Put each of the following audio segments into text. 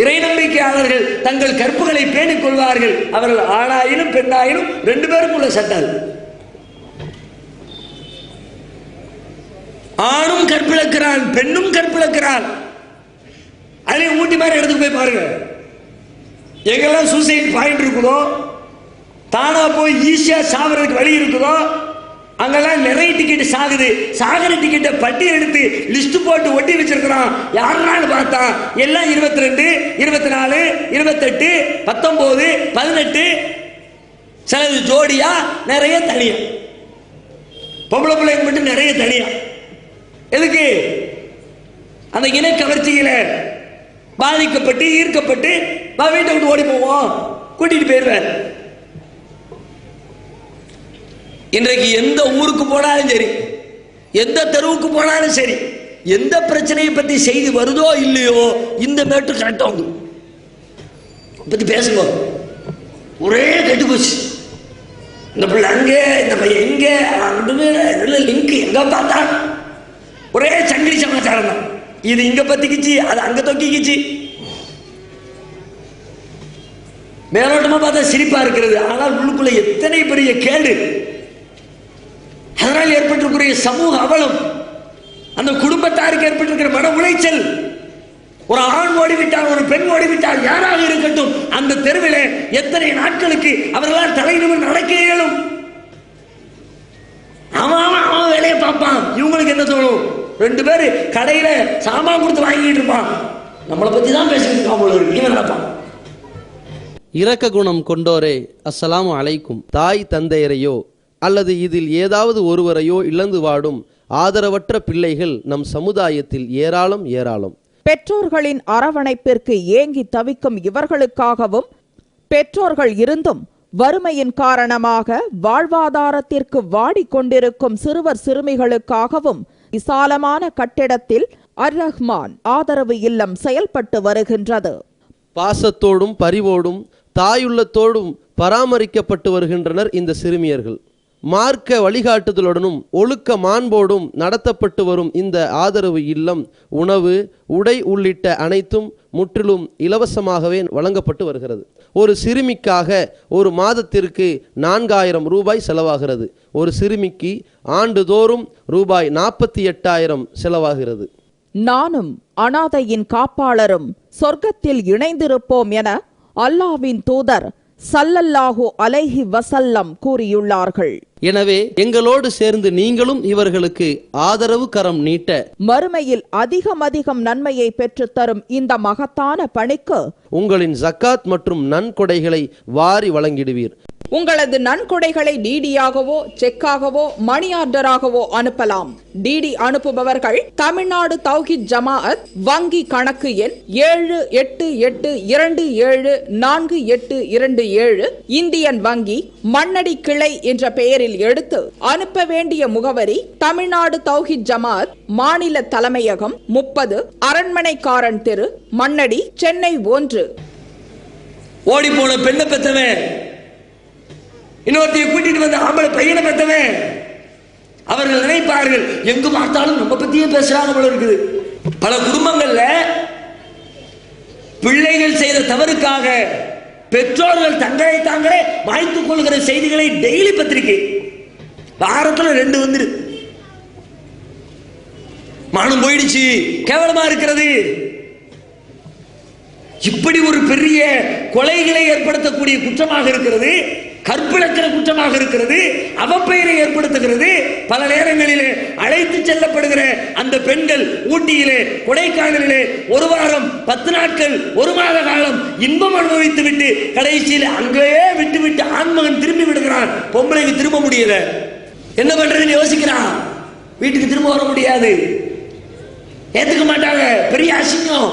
இறை நம்பிக்கையாளர்கள் தங்கள் கற்புகளை பேணிக் கொள்வார்கள். அவர்கள் ஆணாயினும் பெண்ணாயினும் ரெண்டு பேருக்கும் உள்ள சட்டம் ஆணும் கற்பிழக்கிறான் பெண்ணும் கற்பிழக்கிறான். அதிலே ஊட்டி மாதிரி எடுத்து போய் பாருங்க. எங்கெல்லாம் சூசைட் பாயிண்ட் இருக்குதோ தானா போய் ஈஸியா சாவறதுக்கு வழி இருக்குதோ அங்கெல்லாம் நிறைய டிக்கெட் சாகுது. சாகர டிக்கெட்டை பட்டி எடுத்து லிஸ்ட் போட்டு ஒட்டி வச்சிருக்கிறான். யாருனாலும் பார்த்தா எல்லாம் இருபத்தி ரெண்டு இருபத்தி நாலு இருபத்தெட்டு பத்தொன்பது பதினெட்டு. சிலது ஜோடியா நிறைய தனியா. பொம்பளை பிள்ளைங்க மட்டும் நிறைய தனியா. எதுக்கு? அந்த இன கவர்ச்சியில பாதிக்கப்பட்டு ஈர்க்கப்பட்டு வா வீட்டை விட்டு ஓடி போவோம். கூட்டிட்டு போயிடுவேன் இன்றைக்கு எந்த ஊருக்கு போனாலும் சரி எந்த தெருவுக்கு போனாலும் சரி எந்த பிரச்சனையை பத்தி செய்தி வருதோ இல்லையோ இந்த மேட்டு கரெக்டாக வந்து பத்தி பேசுங்க. ஒரே கெட்டு போச்சு. இந்த பிள்ளை அங்கே இந்த பையன் எங்கே அங்கிட்டு லிங்க் எங்க பார்த்தா ஒரே சங்கிலி சமாச்சாரம் தான். இது இங்க பத்திக்கிச்சு அது அங்க தொக்கிக்குச்சு. மேலோட்டமா பார்த்தா சிரிப்பா இருக்கிறது. ஆனால் உள்ளுக்குள்ள எத்தனை பெரிய கேடு. அதனால் ஏற்பட்டிருக்கிற சமூக அவலம் அந்த குடும்பத்தாருக்கு ஏற்பட்டிருக்கிற மன உளைச்சல் ஒரு ஆண் ஓடிவிட்டால் ஒரு பெண் ஓடிவிட்டால் யாராக இருக்கட்டும் அந்த தெருவில் எத்தனை நாட்களுக்கு அவர்களால் தலை நடக்க இயலும். அவன் அவன் வேலையை பார்ப்பான். இவங்களுக்கு என்ன தோணும்? ரெண்டு பேரு கடையில சாமான் கொடுத்து வாங்கிட்டு இருப்பான். நம்மளை பத்தி தான் பேசிட்டு இருக்கான் போல இவன் இரக்க குணம் கொண்டோரே அஸ்ஸலாமு அலைக்கும். தாய் தந்தையரையோ அல்லது இதில் ஏதாவது ஒருவரையோ இழந்து வாடும் ஆதரவற்ற பிள்ளைகள் நம் சமுதாயத்தில் ஏராளம் ஏராளம். பெற்றோர்களின் அரவணைப்பிற்கு ஏங்கி தவிக்கும் இவர்களுக்காகவும் பெற்றோர்கள் இருந்தும் வறுமையின் காரணமாக வாழ்வாதாரத்திற்கு வாடிக்கொண்டிருக்கும் சிறுவர் சிறுமிகளுக்காகவும் விசாலமான கட்டிடத்தில் அர் ரஹ்மான் ஆதரவு இல்லம் செயல்பட்டு வருகின்றது. பாசத்தோடும் பரிவோடும் தாயுள்ளத்தோடும் பராமரிக்கப்பட்டு வருகின்றனர் இந்த சிறுமியர்கள். மார்க்க வழிகாட்டுதலுடனும் ஒழுக்க மாண்போடும் நடத்தப்பட்டு வரும் இந்த ஆதரவு இல்லம் உணவு உடை உள்ளிட்ட அனைத்தும் முற்றிலும் இலவசமாகவே வழங்கப்பட்டு வருகிறது. ஒரு சிறுமிக்காக ஒரு மாதத்திற்கு நான்காயிரம் ரூபாய் செலவாகிறது. ஒரு சிறுமிக்கு ஆண்டுதோறும் ரூபாய் நாற்பத்தி எட்டாயிரம் செலவாகிறது. நானும் அனாதையின் காப்பாளரும் சொர்க்கத்தில் இணைந்திருப்போம் என அல்லாவின் தூதர் சல்லல்லாஹு அலைஹி வசல்லம் கூறியுள்ளார்கள். எனவே எங்களோடு சேர்ந்து நீங்களும் இவர்களுக்கு ஆதரவு கரம் நீட்ட மறுமையில் அதிகம் அதிகம் நன்மையை பெற்றுத்தரும் இந்த மகத்தான பணிக்கு உங்களின் ஜக்காத் மற்றும் நன்கொடைகளை வாரி வழங்கிடுவீர். உங்களது நன்கொடைகளை டிடியாகவோ செக்காகவோ மணி ஆர்டராகவோ அனுப்பலாம். டிடி அனுப்புபவர்கள் தமிழ்நாடு தௌஹித் ஜமாஅத் வங்கி கணக்கு எண் ஏழு எட்டு எட்டு இரண்டு ஏழு நான்கு எட்டு இரண்டு ஏழு இந்தியன் வங்கி மண்ணடி கிளை என்ற பெயரில் எடுத்து அனுப்ப வேண்டிய முகவரி தமிழ்நாடு தௌஹித் ஜமாத் மாநில தலைமையகம் முப்பது அரண்மனைக்காரன் தெரு மண்ணடி சென்னை ஒன்று. ஓடி போன பெண்ணை பெத்தவன் இன்னொருத்தைய கூட்டிட்டு வந்த ஆம்பளை பையனை பெத்தவன் அவர்கள் நினைப்பார்கள் எங்கு பார்த்தாலும் நம்ம பத்தியே பேசுறாங்க போல இருக்குது. பல குடும்பங்கள்ல பிள்ளைகள் செய்த தவறுக்காக பெற்றோர்கள் தங்களை தாங்களே வாய்த்துக் கொள்கிற செய்திகளை டெய்லி பத்திரிகை. வாரத்தில் ரெண்டு வந்துரு. மானம் போயிடுச்சு. கேவலமா இருக்கிறது. இப்படி ஒரு பெரிய கொலைகளை ஏற்படுத்தக்கூடிய குற்றமாக இருக்கிறது. கற்பிழக்கிற குற்றமாக இருக்கிறது. அவப்பெயரை ஏற்படுத்துகிறது. பல நேரங்களிலே அழைத்து செல்லப்படுகிற அந்த பெண்கள் ஊட்டியிலே கொடைக்கானலிலே ஒரு வாரம் பத்து நாட்கள் ஒரு மாத காலம் இன்பம் அனுபவித்து விட்டு கடைசியில் அங்கேயே விட்டு விட்டு ஆண்மகன் திரும்பி விடுகிறான். பொம்பளைக்கு திரும்ப முடியல. என்ன பண்றதுன்னு யோசிக்கிறான். வீட்டுக்கு திரும்ப வர முடியாது. ஏத்துக்க மாட்டாங்க. பெரிய அசிங்கம்.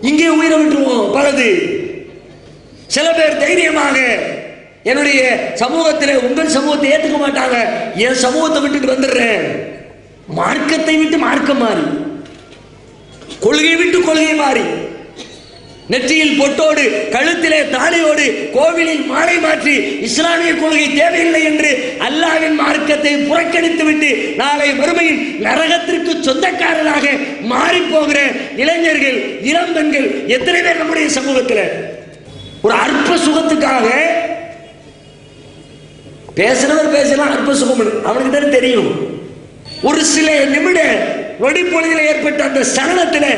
இங்கே உயிரை விட்டுருவோம். பலது சில பேர் தைரியமாக என்னுடைய சமூகத்தில் உங்கள் சமூகத்தை ஏத்துக்க மாட்டாங்க. என் சமூகத்தை விட்டுட்டு வந்துடுறேன். மார்க்கத்தை விட்டு மார்க்கம் மாறி. கொள்கை விட்டு கொள்கை மாறி. நெற்றியில் பொட்டோடு கழுத்திலே தாலியோடு கோவிலில் மாலை மாற்றி இஸ்லாமிய கொள்கை தேவையில்லை என்று அல்லாவின் மார்க்கத்தை புறக்கணித்து விட்டு நாளை மறுமையில் நரகத்திற்கு சொந்தக்காரராக மாறி போகிற இளைஞர்கள் இளம்பெண்கள் எத்தனை பேர் நம்முடைய சமூகத்தில்? ஒரு அற்ப சுகத்துக்காக பேசுறவர் பேசலாம் அற்ப சுகம் அவனுக்கு தான் தெரியும். ஒரு சில நிமிட நொடிப்பொழுதில் ஏற்பட்ட அந்த சரணத்தில்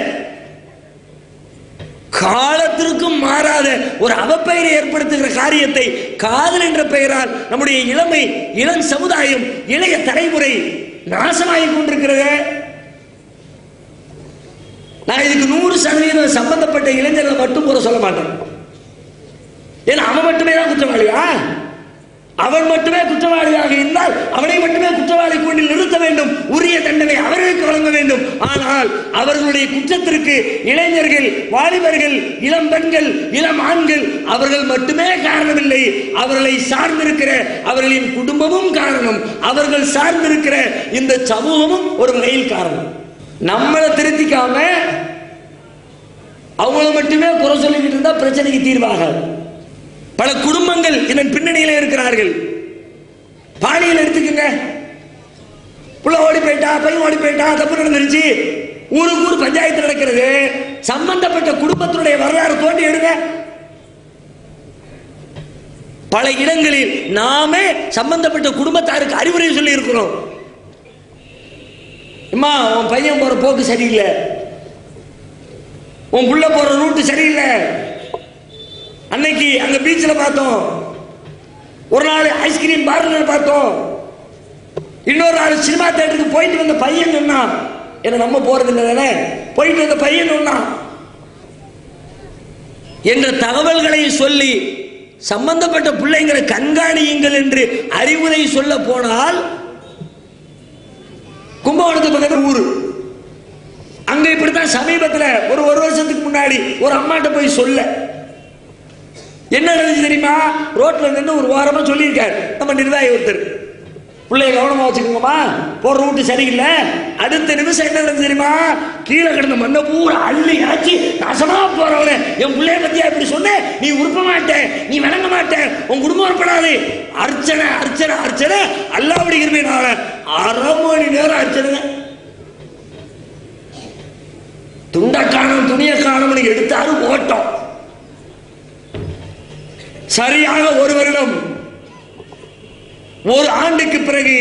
காலத்திற்கும் மாறாத ஒரு அவப்பெயரை ஏற்படுத்துகிற காரியத்தை காதல் என்ற பெயரால் நம்முடைய இளமை இளம் சமுதாயம் இளைய தலைமுறை நாசமாகிக் கொண்டிருக்கிறது. நான் இதுக்கு நூறு சதவீதம் சம்பந்தப்பட்ட இளைஞர்களை மட்டும் கூட சொல்ல மாட்டேன். ஏன்னா அவன் மட்டுமே தான் குற்றவாளியா? அவன் மட்டுமே குற்றவாளியாக இருந்தால் அவனை மட்டுமே குற்றவாளி கொண்டு நிறுத்த வேண்டும். உரிய தண்டனை அவர்களுக்கு வழங்க வேண்டும். ஆனால் அவர்களுடைய குற்றத்திற்கு இளைஞர்கள் வாலிபர்கள் இளம் பெண்கள் இளம் ஆண்கள் அவர்கள் மட்டுமே காரணமில்லை. அவர்களை சார்ந்திருக்கிற அவர்களின் குடும்பமும் காரணம். அவர்கள் சார்ந்திருக்கிற இந்த சமூகமும் ஒரு வகையில் காரணம். நம்மளை திருத்திக்காம அவங்கள மட்டுமே குறை சொல்லிக்கிட்டு இருந்தா பிரச்சனைக்கு தீர்வாகாது. பல குடும்பங்கள் இதன் பின்னணியில் இருக்கிறார்கள். பாலியல் எடுத்துக்கங்க. புள்ள ஓடி போயிட்டா பையன் ஓடி போயிட்டா தப்பு நடந்துருச்சு. ஊருக்கு ஊர் பஞ்சாயத்து நடக்கிறது. சம்பந்தப்பட்ட குடும்பத்தினுடைய வரலாறு தோண்டி எடுங்க. பல இடங்களில் நாமே சம்பந்தப்பட்ட குடும்பத்தாருக்கு அறிவுரை சொல்லி இருக்கிறோம் அம்மா உன் பையன் போற போக்கு சரியில்லை. உன் புள்ள போற ரூட்டு சரியில்லை. அன்னைக்கு அங்க பீச்சில் பார்த்தோம். ஒரு நாள் ஐஸ்கிரீம் பார்லர் பார்த்தோம். இன்னொரு நாள் சினிமா தேட்டருக்கு போயிட்டு வந்த பையன் சொன்னான் ஏன்னா நம்ம போறது இல்லை தானே? போயிட்டு வந்த பையன் சொன்னான் என்ற தகவல்களை சொல்லி சம்பந்தப்பட்ட பிள்ளைங்களை கண்காணியுங்கள் என்று அறிவுரை சொல்ல போனால் கும்பகோணத்து பக்கத்தில் ஊர். அங்க இப்படித்தான் சமீபத்தில் ஒரு ஒரு வருஷத்துக்கு முன்னாடி ஒரு அம்மாட்ட போய் சொல்ல. என்ன நடந்துச்சு தெரியுமா? ரோட்ல நின்று ஒரு வாரமா சொல்லியிருக்காரு. நம்ம நிர்வாகி ஒருத்தர். பிள்ளைய கவனமா வச்சுக்கோங்கம்மா. போற ரூட்டு சரியில்லை. அடுத்த நிமிஷம் என்ன நடந்து தெரியுமா? கீழே கிடந்த மண்ணை பூரா அள்ளி இறச்சி நாசமா போறவன. என் பிள்ளைய பத்தியா இப்படி சொன்ன நீ உருப்ப மாட்டேன் நீ வணங்க மாட்டேன் உன் குடும்பம் உருப்படாது. அர்ச்சனை அர்ச்சனை அர்ச்சனை. அல்லாவுடைய நான் அரை மணி நேரம் அர்ச்சனை துண்டை காணும் துணியை காணும்னு எடுத்தாலும் ஓட்டம். சரியாக ஒரு வருடம் ஒரு ஆண்டுக்கு பிறகு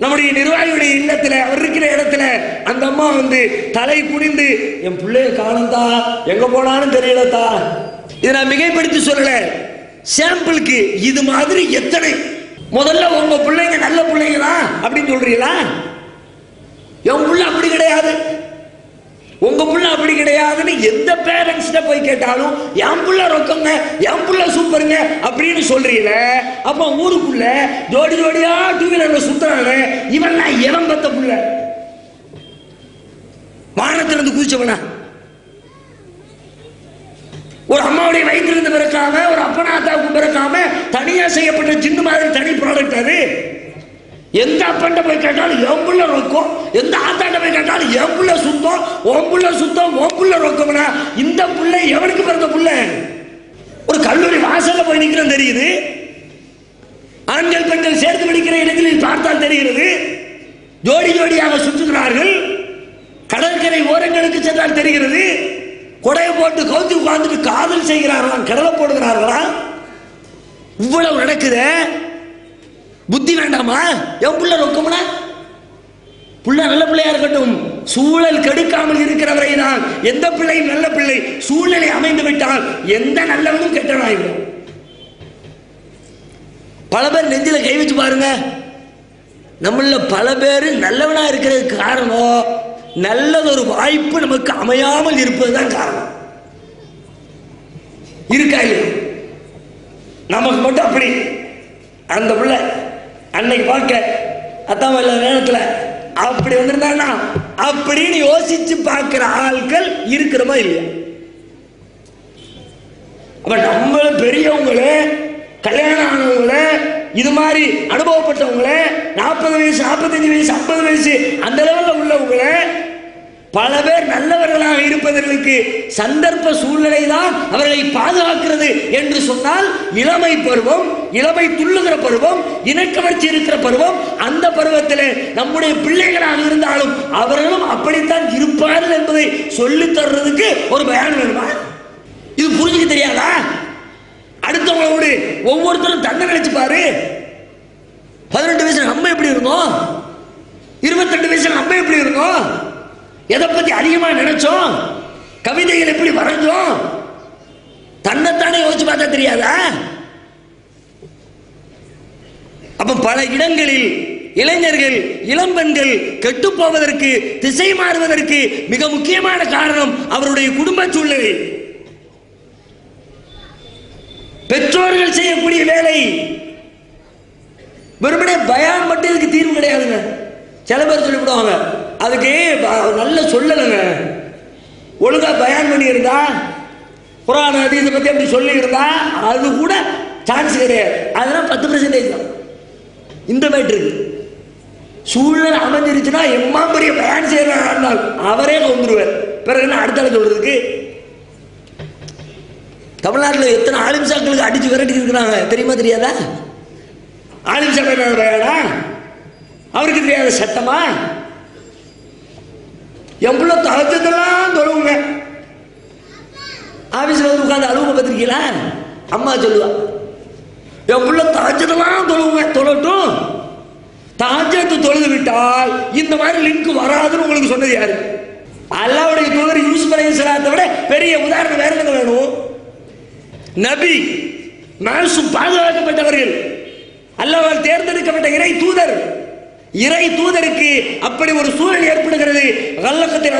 நம்முடைய நிர்வாகியுடைய இல்லத்துல அவர் இருக்கிற இடத்துல அந்த அம்மா வந்து தலை குனிந்து என் பிள்ளைய காணந்தா எங்க போனாலும் தெரியலத்தா இதை நான் மிகைப்படுத்தி சொல்லல. சாம்பிளுக்கு இது மாதிரி எத்தனை முதல்ல உங்க பிள்ளைங்க நல்ல பிள்ளைங்களா அப்படின்னு சொல்றீங்களா? என் புள்ள அப்படி கிடையாது. உங்க புள்ள கிடையாதுன்னு எந்த பேரண்ட்ஸ்ட போய் கேட்டாலும் என் புள்ள ரொக்கங்க என் புள்ள சூப்பருங்க அப்படின்னு சொல்றீல அப்ப ஊருக்குள்ள ஜோடி ஜோடியா டூ வீலர்ல சுத்துறாங்க இவன்லாம் இவன் பத்த புள்ள? வானத்திலிருந்து குதிச்சவனா? ஒரு அம்மாவுடைய வயிற்றிலிருந்து பிறக்காம ஒரு அப்பனாத்தாவுக்கு பிறக்காம தனியா செய்யப்பட்ட ஜின்னு மாதிரி தனி ப்ராடக்ட் அது. எந்த அப்பன்ட்ட போய் கேட்டாலும் என் ரொக்கம். எந்த ஆத்தாண்ட போய் கேட்டாலும் என் புள்ள சுத்தம். உன் சுத்தம் உன் புள்ள ரொக்கம்னா இந்த பிள்ளை எவனுக்கு பிறந்த புள்ள? ஒரு கல்லூரி வாசல்ல போய் நிக்கிறோம் தெரியுது. ஆண்கள் பெண்கள் சேர்த்து படிக்கிற இடங்களில் பார்த்தால் தெரிகிறது. ஜோடி ஜோடியாக சுற்றுகிறார்கள். கடற்கரை ஓரங்களுக்கு சென்றால் தெரிகிறது. கொடையை போட்டு கவுத்தி உட்கார்ந்துட்டு காதல் செய்கிறார்களாம் கடலை போடுகிறார்களா இவ்வளவு நடக்குதே. புத்தி வேண்டாமா? என் புள்ள ரொக்கம்னா? புள்ள நல்ல பிள்ளையா இருக்கட்டும். சூழல் கெடுக்காமல் இருக்கிறவரை தான் எந்த பிள்ளையும் நல்ல பிள்ளை சூழ்நிலை அமைந்து விட்டால் எந்த நல்லவனும் கெட்டவனாயிடும் பல பேர் நெஞ்சில கை வச்சு பாருங்க. நம்மள பல பேர் நல்லவனா இருக்கிறதுக்கு காரணம் நல்லதொரு வாய்ப்பு நமக்கு அமையாமல் இருப்பதுதான் காரணம். இருக்கா இல்லையா? நமக்கு மட்டும் அப்படி. அந்த பிள்ளை அன்னைக்கு பார்க்க அத்தான் இல்ல நேரத்தில் அப்படி வந்திருந்தாங்கன்னா அப்படின்னு யோசிச்சு பார்க்கிற ஆட்கள் இருக்கிறோமா இல்லையா? அப்ப நம்ம பெரியவங்களே கல்யாணம் ஆனவங்களே இது மாதிரி அனுபவப்பட்டவங்களே நாற்பது வயசு நாற்பத்தஞ்சு வயசு ஐம்பது வயசு அந்த லெவலில் உள்ளவங்களே பல பேர் நல்லவர்களாக இருப்பதற்கு சந்தர்ப்ப சூழ்நிலை தான் அவர்களை பாதுகாக்கிறது என்று சொன்னால் இளமை பருவம் இளமை துள்ளுகிற பருவம் இனக்கவர்ச்சி இருக்கிற பருவம் அந்த பருவத்தில் நம்முடைய பிள்ளைகளாக இருந்தாலும் அவர்களும் அப்படித்தான் இருப்பார்கள் என்பதை சொல்லி தர்றதுக்கு ஒரு பயான் வேணுமா? இது புரிஞ்சுக்க தெரியாதா? அடுத்தவங்களோடு ஒவ்வொருத்தரும் தன்னை நினைச்சு பாரு பதினெட்டு வயசுல நம்ம எப்படி இருந்தோம்? இருபத்தெட்டு வயசுல நம்ம எப்படி இருந்தோம்? எதை பத்தி அதிகமா நினைச்சோம்? கவிதைகள் எப்படி வரைஞ்சோம்? தன்னைத்தானே யோசிச்சு பார்த்தா தெரியாதா? அப்ப பல இடங்களில் இளைஞர்கள் இளம்பெண்கள் கெட்டு போவதற்கு திசை மாறுவதற்கு மிக முக்கியமான காரணம் அவருடைய குடும்ப சூழ்நிலை. பெற்றோர்கள் செய்யக்கூடிய வேலை. வெறுமனே பயான் மட்டும் இதுக்கு தீர்வு கிடையாதுங்க. சில பேர் சொல்லிவிடுவாங்க அதுக்கு நல்ல சொல்லலைங்க ஒழுங்காக பயன் பண்ணியிருந்தா இருந்தா குரான் பற்றி பத்தி அப்படி சொல்லியிருந்தா அது கூட சான்ஸ் கிடையாது. அதெல்லாம் பத்து பர்சன்டேஜ் தான். இந்த மேட்ரு சூழ்நிலை அமைஞ்சிருச்சுன்னா எம்மா பெரிய பயன் செய்யறாங்க அவரே வந்துருவார் பிறகு என்ன அடுத்த ஆள் சொல்றதுக்கு? தமிழ்நாட்டில் எத்தனை ஆலிம்சாக்களுக்கு அடிச்சு விரட்டி இருக்கிறாங்க? தெரியுமா தெரியாதா? ஆலிம்சாக்கள் சட்டம் அவருக்கு தெரியாத சட்டமா? எவ்வளோ தளத்தெல்லாம் தொழுவுங்க. ஆபீஸ்ல வந்து உட்காந்து அழுவ பார்த்துருக்கீங்களா அம்மா சொல்லுவா. பிள்ளை தளச்சதெல்லாம் தொழுவுங்க. தொழட்டும். தாஜத்து தொழுது விட்டால் இந்த மாதிரி லிங்க் வராதுன்னு உங்களுக்கு சொன்னது யாரு? அல்லாவுடைய தூதர் யூஸ் அலைஹிஸ்ஸலாத்தை விட பெரிய உதாரணம் வேற என்ன வேணும்? நபி மாசும் பாதுகாக்கப்பட்டவர்கள். அல்லாவால் தேர்ந்தெடுக்கப்பட்ட இறை தூதர். இறை தூதருக்கு அப்படி ஒரு சூழல் ஏற்படுகிறது. கல்லக்கத்தின்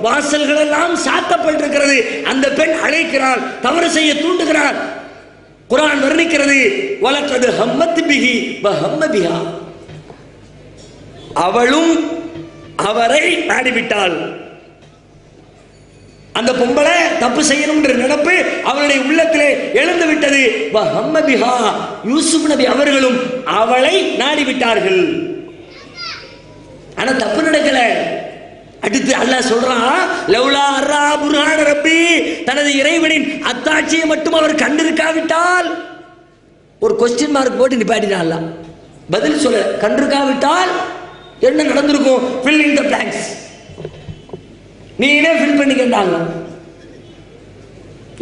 வாசல்கள் எல்லாம் சாத்தப்பட்டிருக்கிறது. அந்த பெண் அழைக்கிறாள் தவறு செய்ய தூண்டுகிறாள். குரான் வர்ணிக்கிறது வழக்கது ஹம்மத் பிகி ஹம்ம பிஹா. அவளும் அவரை நாடிவிட்டாள் அந்த பொம்பளை தப்பு செய்யணும்ன்ற நினைப்பு அவளுடைய உள்ளத்திலே எழுந்து விட்டது ஹம்ம பிஹா யூசுப் நபி அவர்களும் அவளை நாடிவிட்டார்கள். ஆனால் ஆனா தப்பு நடக்கல. அடுத்து அல்லாஹ் சொல்றான் லவ்லா அரா புர்ஹான ரப்பி. தனது இறைவனின் அத்தாட்சியை மட்டும் அவர் கண்டிருக்காவிட்டால் ஒரு கொஸ்டின் மார்க் போட்டு நிப்பாட்டினான் பதில் சொல்ல கண்டிருக்காவிட்டால் என்ன நடந்திருக்கும்? ஃபில் இன் த பிளாங்க்ஸ் நீனே ஃபில் பண்ணிக்கிட்டாங்க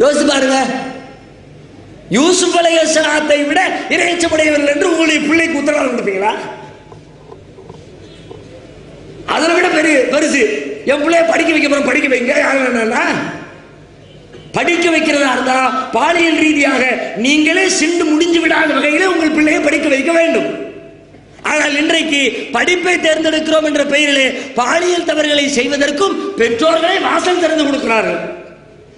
யோசிச்சு பாருங்க. யூசுப் அலைஹிஸ்ஸலாத்தை விட இறைச்சமுடையவர்கள் என்று உங்களுடைய பிள்ளைக்கு உத்தரவாதம் கொடுப்பீங்களா? அதை விட பெரிய பெருசு. என் பிள்ளைய படிக்க வைக்க போறோம் படிக்க வைங்க. படிக்க வைக்கிறதா இருந்தா பாலியல் ரீதியாக நீங்களே சிண்டு முடிஞ்சு விடாத வகையில் உங்கள் பிள்ளையை படிக்க வைக்க வேண்டும். ஆனால் இன்றைக்கு படிப்பை தேர்ந்தெடுக்கிறோம் என்ற பெயரிலே பாலியல் தவறுகளை செய்வதற்கும் பெற்றோர்களே வாசல் திறந்து கொடுக்கிறார்கள்.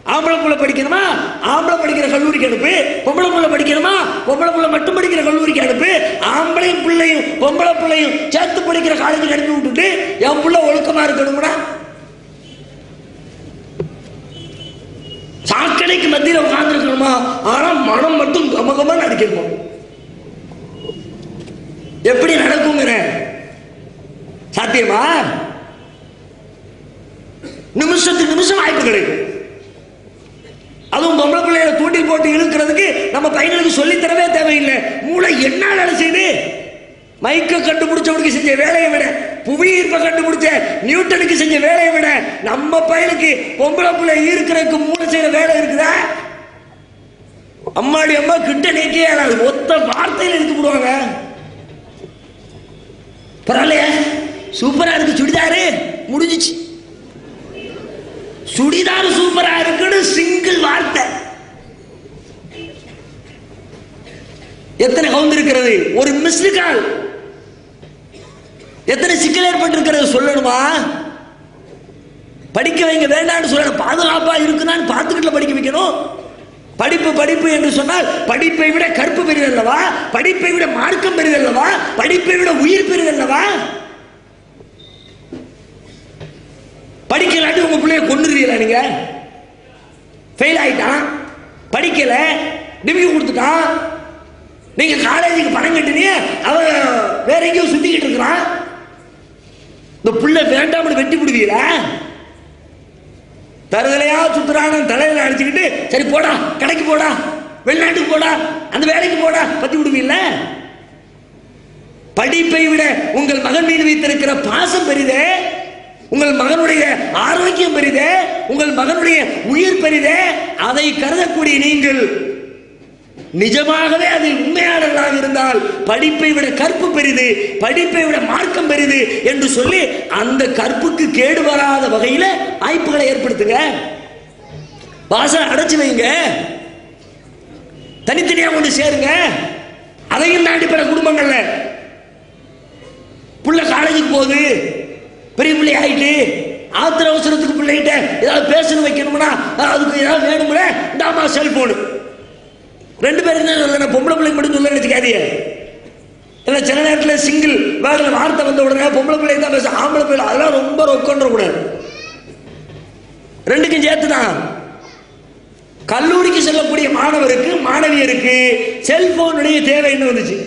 ஆம்பளை பிள்ளை படிக்கணுமா? ஆம்பளை படிக்கிற கல்லூரிக்கு அனுப்பு. பொம்பளை புள்ள படிக்கணுமா? பொம்பளை புள்ள மட்டும் படிக்கிற கல்லூரிக்கு அனுப்பு. ஆம்பளையும் பிள்ளையும் பொம்பளை பிள்ளையும் சேர்த்து படிக்கிற காலேஜுக்கு அனுப்பி விட்டுட்டு என் பிள்ளை ஒழுக்கமா இருக்கணும்னா சாக்கடைக்கு மத்தியில் உட்கார்ந்து இருக்கணுமா ஆனா மனம் மட்டும் கமகமா நடிக்கணும் எப்படி நடக்குங்கிற? சாத்தியமா? நிமிஷத்துக்கு நிமிஷம் வாய்ப்பு கிடைக்கும் அதுவும் பொம்பளை பிள்ளைகளை தூண்டில் போட்டு இழுக்கிறதுக்கு நம்ம பையனுக்கு சொல்லித் தரவே தேவையில்லை. மூளை என்ன வேலை செய்யுது மைக்கை கண்டுபிடிச்சவனுக்கு செஞ்ச வேலையை விட புவியீர்ப்பை கண்டுபிடிச்ச நியூட்டனுக்கு செஞ்ச வேலையை விட நம்ம பையனுக்கு பொம்பளை பிள்ளை ஈர்க்கிறதுக்கு மூளை செய்யற வேலை இருக்குதா? அம்மாடி அம்மா கிட்ட நீக்கே ஒத்த வார்த்தையில் எடுத்து விடுவாங்க பரவாயில்லையா. சூப்பரா இருக்கு. சுடிதாரு முடிஞ்சிச்சு. சுடிதார் சூப்பரா இருக்குன்னு சிங்கிள் வார்த்தை. எத்தனை கவுந்து இருக்கிறது? ஒரு மிஸ்டு கால் எத்தனை சிக்கல் ஏற்பட்டிருக்கிறது சொல்லணுமா? படிக்க வைங்க வேண்டாம்னு சொல்லணும். பாதுகாப்பா இருக்குதான்னு பார்த்துக்கிட்டு படிக்க வைக்கணும். படிப்பு படிப்பு என்று சொன்னால் படிப்பை விட கற்பு பெரிதல்லவா படிப்பை விட மார்க்கம் பெரியதல்லவா படிப்பை விட உயிர் பெரிதல்லவா படிக்கலாட்டி உங்க பிள்ளைய கொண்டுறீங்களா நீங்க? ஃபெயில் ஆயிட்டான். படிக்கல. டிமிக்கி கொடுத்துட்டான். நீங்க காலேஜுக்கு பணம் கட்டினீங்க அவன் வேற எங்கேயோ சுத்திக்கிட்டு இருக்கிறான். இந்த புள்ள வேண்டாம்னு வெட்டி விடுவீங்களா தருதலையா சுத்துறான தலையில அடிச்சுக்கிட்டு சரி போடா கடைக்கு போடா வெளிநாட்டுக்கு போடா அந்த வேலைக்கு போடா பத்தி விடுவீங்கள படிப்பை விட உங்கள் மகன் மீது வைத்திருக்கிற பாசம் பெரிதே உங்கள் மகனுடைய ஆரோக்கியம் பெரிதே உங்கள் மகனுடைய உயிர் பெரிதே அதை கருதக்கூடிய நீங்கள் நிஜமாகவே அதில் உண்மையாளர்களாக இருந்தால் படிப்பை விட கற்பு பெரிது படிப்பை விட மார்க்கம் பெரிது என்று சொல்லி அந்த கற்புக்கு கேடு வராத வகையில் வாய்ப்புகளை ஏற்படுத்துங்க. வாசல் அடைச்சு வைங்க. தனித்தனியா கொண்டு சேருங்க. அதையும் தாண்டி பிற குடும்பங்கள்ல புள்ள காலேஜுக்கு போகுது பெரிய பிள்ளை ஆயிட்டு ஆத்திர அவசரத்துக்கு பிள்ளைகிட்ட ஏதாவது பேசணும் வைக்கணும்னா அதுக்கு ஏதாவது வேணும்ல இந்தாமா செல்போனு ரெண்டு பேரும் தான் சொல்லணும். பொம்பளை பிள்ளைங்க மட்டும் சொல்ல நினைச்சுக்காதீங்க இல்லை சில நேரத்தில் சிங்கிள் வேற வார்த்தை வந்த உடனே பொம்பளை பிள்ளைங்க தான் பேச ஆம்பளை பிள்ளை அதெல்லாம் ரொம்ப ரொக்கன்ற கூடாது ரெண்டுக்கும் சேர்த்து தான் கல்லூரிக்கு செல்லக்கூடிய மாணவருக்கு மாணவியருக்கு செல்போனுடைய தேவை என்ன வந்துச்சு?